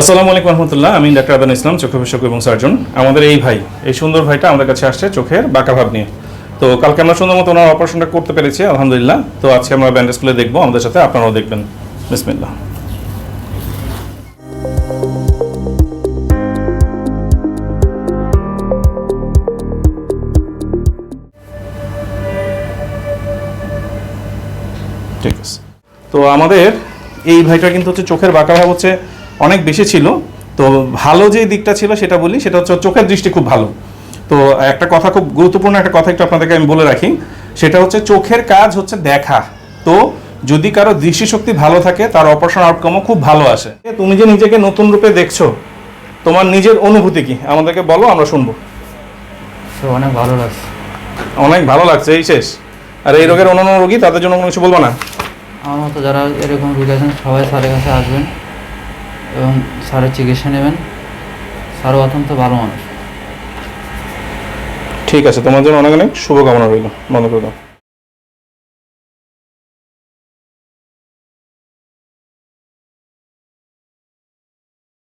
আসসালামু আলাইকুম রহমতুল্লাহ, আমি ডাক্তার আদান ইসলাম চোখ বিশেষজ্ঞ এবং সার্জন। আমাদের এই ভাই, এই সুন্দর ভাইটা আমাদের কাছে আসছে চোখের বাঁকা ভাব নিয়ে। তো কালকে আমরা সুন্দর মতো ওনার অপারেশনটা করতে পেরেছি, আলহামদুলিল্লাহ। তো আজকে আমরা ব্যান্ডেজ খুলে দেখব, আমাদের সাথে আপনারাও দেখবেন। বিসমিল্লাহ। ঠিক আছে। তো আমাদের এই ভাইটা কিন্তু হচ্ছে চোখের বাঁকা ভাব হচ্ছে অনেক বেশি ছিল। তো ভালো যে দিকটা ছিল সেটা বলি সেটা হচ্ছে চোখের দৃষ্টি খুব ভালো। তো একটা কথা খুব গুরুত্বপূর্ণ একটা কথা একটু আপনাদেরকে আমি বলে রাখি সেটা হচ্ছে চোখের কাজ হচ্ছে দেখা। তো যদি কারও দৃষ্টিশক্তি ভালো থাকে তার অপারেশন আউটকামও খুব ভালো আসে। তুমি যে নিজেকে নতুন রূপে দেখছ তোমার নিজের অনুভূতি কি? আমাদেরকে বলো আমরা শুনব। অনেক ভালো লাগছে। অনেক ভালো লাগছে এই শেষ। আর এই রোগের অন্যান্য রোগী তাদের জন্য কোনো কিছু বলব না? আমার মতো যারা এরকম রোগী আছেন সবাই স্যারের কাছে আসবেন। এবং স্যারের চিকিৎসা নেবেন। স্যারও অত্যন্ত ভালো মানুষ। ঠিক আছে, তোমার জন্য অনেক অনেক শুভকামনা রইল। মনে করে